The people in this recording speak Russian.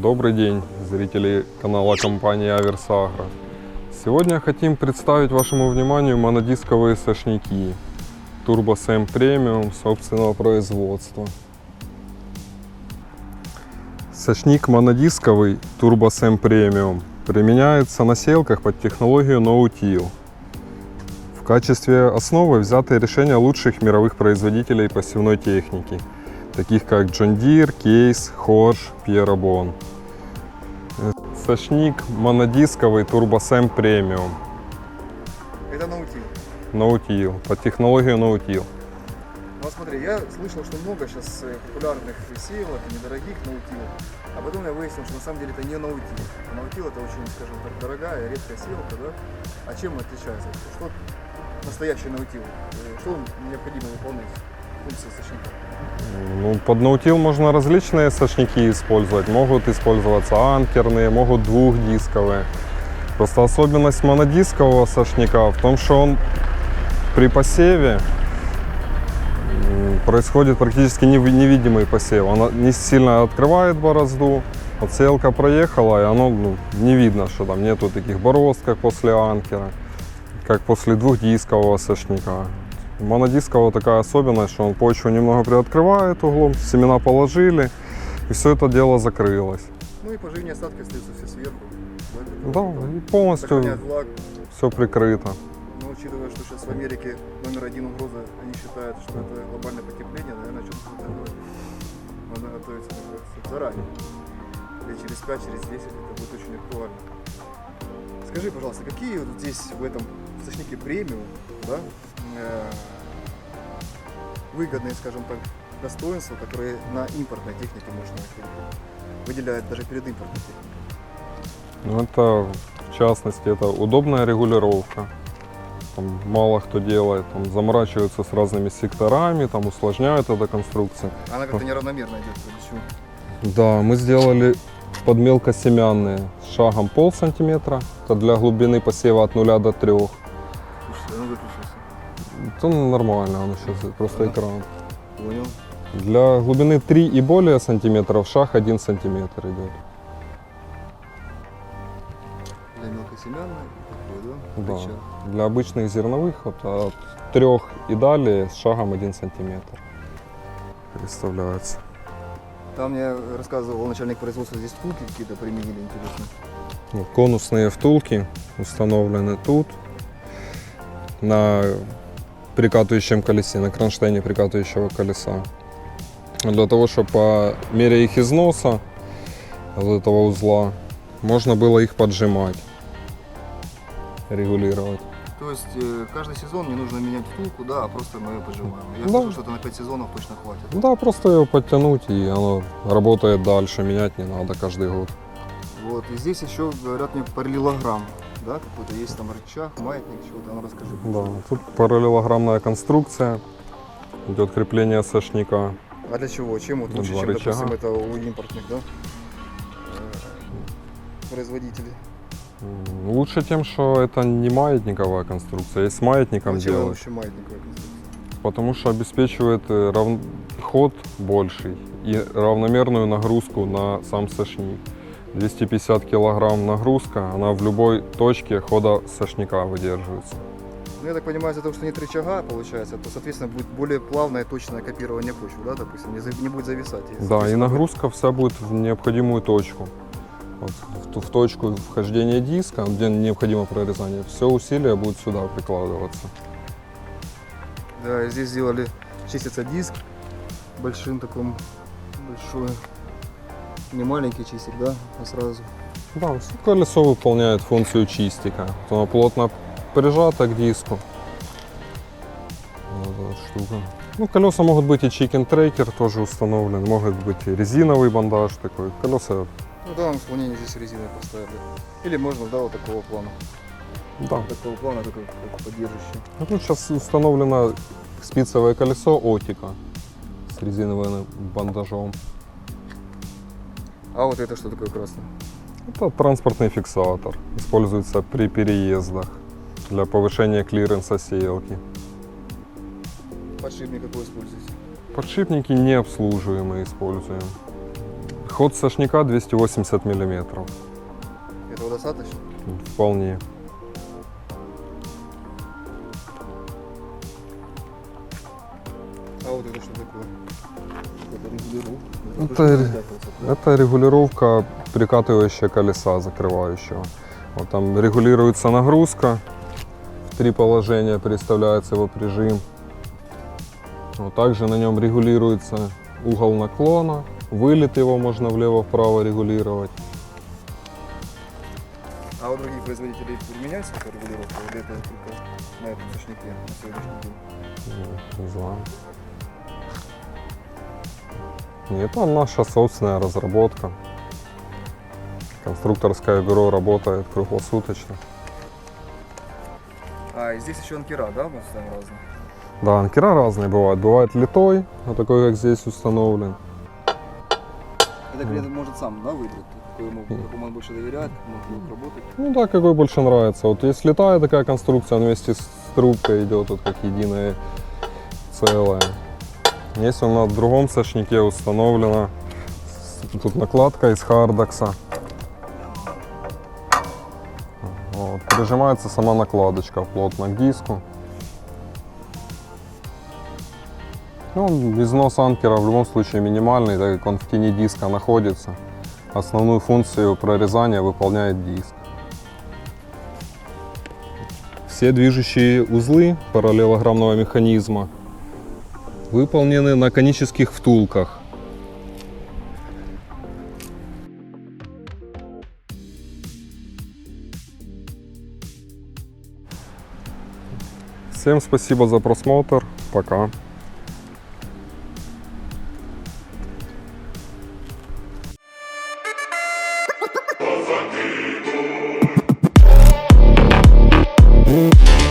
Добрый день, зрители канала компании Аверсагро. Сегодня хотим представить вашему вниманию монодисковые сошники Turbo Sam Premium собственного производства. Сошник монодисковый Turbo Sam Premium применяется на селках под технологию No-Till. В качестве основы взяты решения лучших мировых производителей посевной техники, таких как John Deere, Case, Horsch, Pierrobon. Э, Сошник монодисковый Turbo Sam Premium Это наутил. No-Till, под технологию No-Till. Ну вот смотри, я слышал, что много сейчас популярных сеялок, и недорогих наутилов. А потом я выяснил, что на самом деле это не наутил. Наутил это очень, скажем так, дорогая, редкая сеялка, да? А чем он отличается? Что настоящий наутил? Э, Что необходимо выполнять? Функции сочника. Ну, под ноутил можно различные сошники использовать. Могут использоваться анкерные, могут двухдисковые. Просто особенность монодискового сошника в том, что он при посеве м, происходит практически неви- невидимый посев. Он не сильно открывает борозду, вот селка проехала, и оно ну, не видно, что там нету таких борозд, как после анкера, как после двухдискового сошника. У монодискового такая особенность, что он почву немного приоткрывает углом, семена положили, и все это дело закрылось. Ну и поживные остатки остаются все сверху. Да, и полностью все прикрыто. Но учитывая, что сейчас в Америке номер один угроза, они считают, что это глобальное потепление, наверное, что-то такое. Надо готовиться заранее. Или через 5, через 10 это будет очень актуально. Скажи, пожалуйста, какие вот здесь в этом источнике премиум, да, выгодные, скажем так, достоинства, которые на импортной технике можно выделяют даже перед импортной техникой? Ну, это, в частности, это удобная регулировка. Там мало кто делает, там заморачиваются с разными секторами, там усложняют эту конструкцию. Она как-то неравномерно идет, почему? Да, мы сделали под мелкосемянные с шагом пол сантиметра. Это для глубины посева от 0 до 3. Слушай, ну нормально, оно сейчас просто экран. Понял. Для глубины 3 и более сантиметров шаг 1 сантиметр идет. Для мелкосемянной такой, да? Да. Для обычных зерновых вот от 3 и далее с шагом 1 сантиметр. Представляется. Там мне рассказывал начальник производства, здесь втулки какие-то применили интересно. Ну, Конусные втулки установлены тут на прикатывающем колесе, на кронштейне прикатывающего колеса. Для того, чтобы по мере их износа вот этого узла можно было их поджимать, регулировать. То есть э, каждый сезон не нужно менять втулку, да, а просто мы ее поджимаем. Я Да. слышал, что это на 5 сезонов точно хватит. Да, просто ее подтянуть и оно работает дальше, менять не надо каждый год. Вот. И здесь еще говорят мне параллелограмм, да, какой-то есть там рычаг, маятник, чего-то, ну расскажи. Да, тут параллелограммная конструкция, идет крепление сошника. А для чего? Чем вот Ну, лучше, два чем, рычага. допустим, это у импортных, да, э, производителей? Лучше тем, что это не маятниковая конструкция, есть с маятником Зачем она делать, вообще маятниковая конструкция? потому что обеспечивает э, рав- ход больший и равномерную нагрузку на сам сошник. 250 килограмм нагрузка, она в любой точке хода сошника выдерживается. Ну, я так понимаю, из-за того, что нет рычага, получается, то, соответственно, будет более плавное, точное копирование почвы, да, допустим, не, не будет зависать. И, Да, и нагрузка вся будет в необходимую точку. Вот в, ту- в точку вхождения диска, где необходимо прорезание, все усилие будет сюда прикладываться. Да, здесь сделали, чистится диск большим таком, большой, не маленький чистик, да, а сразу. Да, колесо выполняет функцию чистика. Оно плотно прижато к диску. Вот эта штука. Ну, колеса могут быть и чикен трекер тоже установлен, может быть и резиновый бандаж такой. Колеса, Ну, в данном исполнении здесь резиной поставили. Или можно, да, вот такого плана. да. Такого плана, такой как поддерживающий. Ну, Тут сейчас установлено спицевое колесо Отика с резиновым бандажом. А вот это что такое красное? Это транспортный фиксатор. Используется при переездах для повышения клиренса сеялки. Подшипник какой используете? Подшипники необслуживаемые используем. Ход сошника 280 мм. Этого достаточно? Вполне. А вот это что такое? Это регулировка. Это регулировка прикатывающего колеса закрывающего. Вот там регулируется нагрузка. В три положения переставляется его прижим. Вот также на нем регулируется угол наклона. Вылет его можно влево-вправо регулировать. А у других производителей применяется эта регулировка или это только на этом сошнике на сегодняшний день? Не знаю. Нет, это наша собственная разработка. Конструкторское бюро работает круглосуточно. А, и здесь еще анкера, да, мы ставим разные? Да, анкера разные бывают. Бывает литой, вот такой, как здесь установлен. Это клиент может сам, да, выбрать, какой ему, какому он больше доверяет, он будет работать. Ну да, какой больше нравится. Вот есть летая такая конструкция, она вместе с трубкой идет, вот как единое целое. Есть у нас в другом сошнике установлена с- тут накладка из хардекса. Вот, прижимается сама накладочка плотно к диску. Ну, износ анкера в любом случае минимальный, так как он в тени диска находится. Основную функцию прорезания выполняет диск. Все движущие узлы параллелограммного механизма выполнены на конических втулках. Всем спасибо за просмотр. Пока. Thank